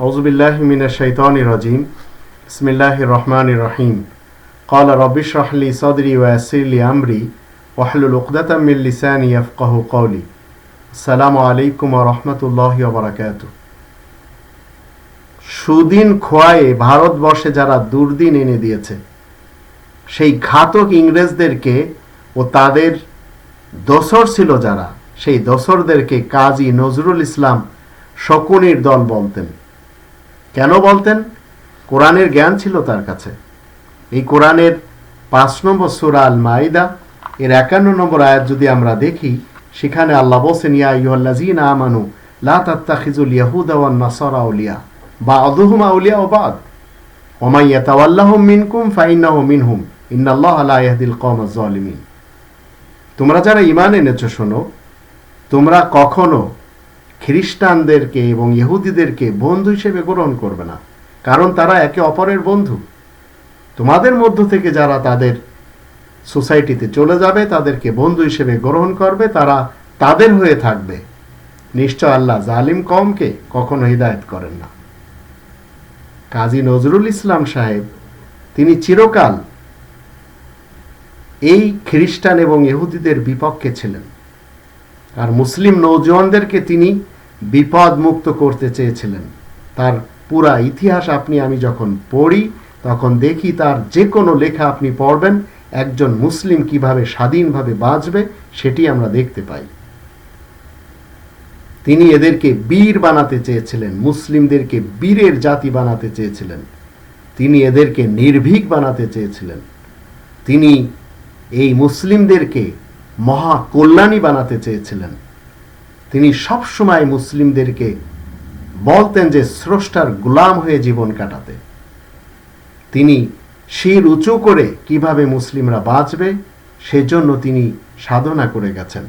أعوذ بالله من الشيطان الرجيم بسم الله الرحمن الرحيم قال رب اشرح لي صدري ويسر لي أمري واحلل عقدة من لساني يفقه قولي السلام عليكم ورحمة الله وبركاته সুদিন খোয়ায়ে ভারতবর্ষে যারা দুর্দিন এনে দিয়েছে সেই ঘাতক ইংরেজদেরকে ও তাদের দোসর ছিল যারা সেই দোসরদেরকে কাজী নজরুল ইসলাম শকুনির দল বলতেন কেন বলতেন? কোরআনের জ্ঞান ছিল তার কাছে। এই কোরআনের পাঁচ নম্বর সুরা আল মাইদা এর একান্ন নম্বর আয়াত যদি আমরা দেখি, সেখানে আল্লাহ বলছেন, ইয়া ইহল্লাজিন আমানু, লা তাত্তাখিজুল ইয়াহুদা ওয়ান নাসারা আউলিয়া, বাদুহুম আউলিয়া ও বাদ। ওমাই ইয়াতাওয়াল্লাহুম মিনকুম ফাইন্নাহু মিনহুম, ইন্নাল্লাহ লা ইয়াহদিল কওমাজ জালিমিন তোমরা যারা ঈমান এনেছো শোনো, তোমরা কখনো খ্রিস্টানদেরকে এবং ইহুদিদেরকে বন্ধু হিসেবে গ্রহণ করবে না, কারণ তারা একে অপরের বন্ধু। তোমাদের মধ্য থেকে যারা তাদের সোসাইটিতে চলে যাবে, তাদেরকে বন্ধু হিসেবে গ্রহণ করবে, তারা তাদের হয়ে থাকবে। নিশ্চয় আল্লাহ জালিম কমকে কখনো হিদায়ত করেন না। কাজী নজরুল ইসলাম সাহেব, তিনি চিরকাল এই খ্রিস্টান এবং ইহুদিদের বিপক্ষে ছিলেন। আর মুসলিম নৌজওয়ানদেরকে তিনি বিপদ মুক্ত করতে চেয়েছিলেন। তার পুরা ইতিহাস আপনি আমি যখন পড়ি, তখন দেখি তার যে কোনো লেখা আপনি পড়বেন, একজন মুসলিম কীভাবে স্বাধীনভাবে বাঁচবে সেটি আমরা দেখতে পাই। তিনি এদেরকে বীর বানাতে চেয়েছিলেন, মুসলিমদেরকে বীরের জাতি বানাতে চেয়েছিলেন। তিনি এদেরকে নির্ভীক বানাতে চেয়েছিলেন। তিনি এই মুসলিমদেরকে মহা কল্যাণী বানাতে চেয়েছিলেন। তিনি সবসময় মুসলিমদেরকে বলতেন যে স্রষ্টার গোলাম হয়ে জীবন কাটাতে। তিনি শির উঁচু করে কীভাবে মুসলিমরা বাঁচবে, সেজন্য তিনি সাধনা করে গেছেন।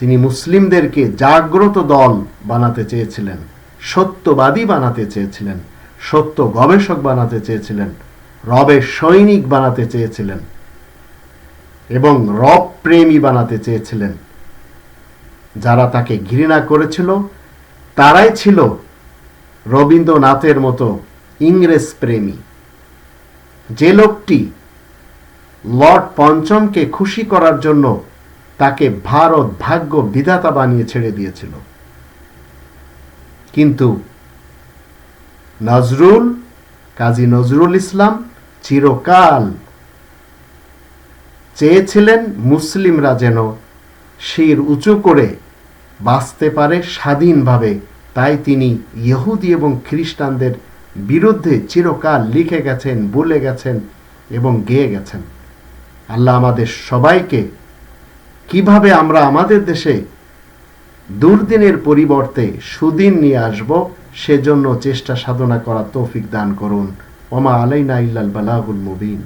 তিনি মুসলিমদেরকে জাগ্রত দল বানাতে চেয়েছিলেন, সত্যবাদী বানাতে চেয়েছিলেন, সত্য গবেষক বানাতে চেয়েছিলেন রবের সৈনিক বানাতে চেয়েছিলেন এবং রব প্রেমী বানাতে চেয়েছিলেন। যারা তাকে ঘৃণা করেছিল, তারাই ছিল রবীন্দ্রনাথের মতো ইংরেজ প্রেমী। যে লোকটি লর্ড পঞ্চমকে খুশি করার জন্য তাকে ভারত ভাগ্য বিধাতা বানিয়ে ছেড়ে দিয়েছিল। কিন্তু নজরুল, কাজী নজরুল ইসলাম চিরকাল চেয়েছিলেন মুসলিমরা যেন শির উঁচু করে বাঁচতে পারে স্বাধীনভাবে। তাই তিনি ইহুদি এবং খ্রিস্টানদের বিরুদ্ধে চিরকাল লিখে গেছেন, বলে গেছেন এবং গেয়ে গেছেন। আল্লাহ আমাদের সবাইকে কীভাবে আমরা আমাদের দেশে দুর্দিনের পরিবর্তে সুদিন নিয়ে আসব, সেজন্য চেষ্টা সাধনা করা তৌফিক দান করুন। ওমা আলাইনা ইল্লাল বালাগুল মুবিন।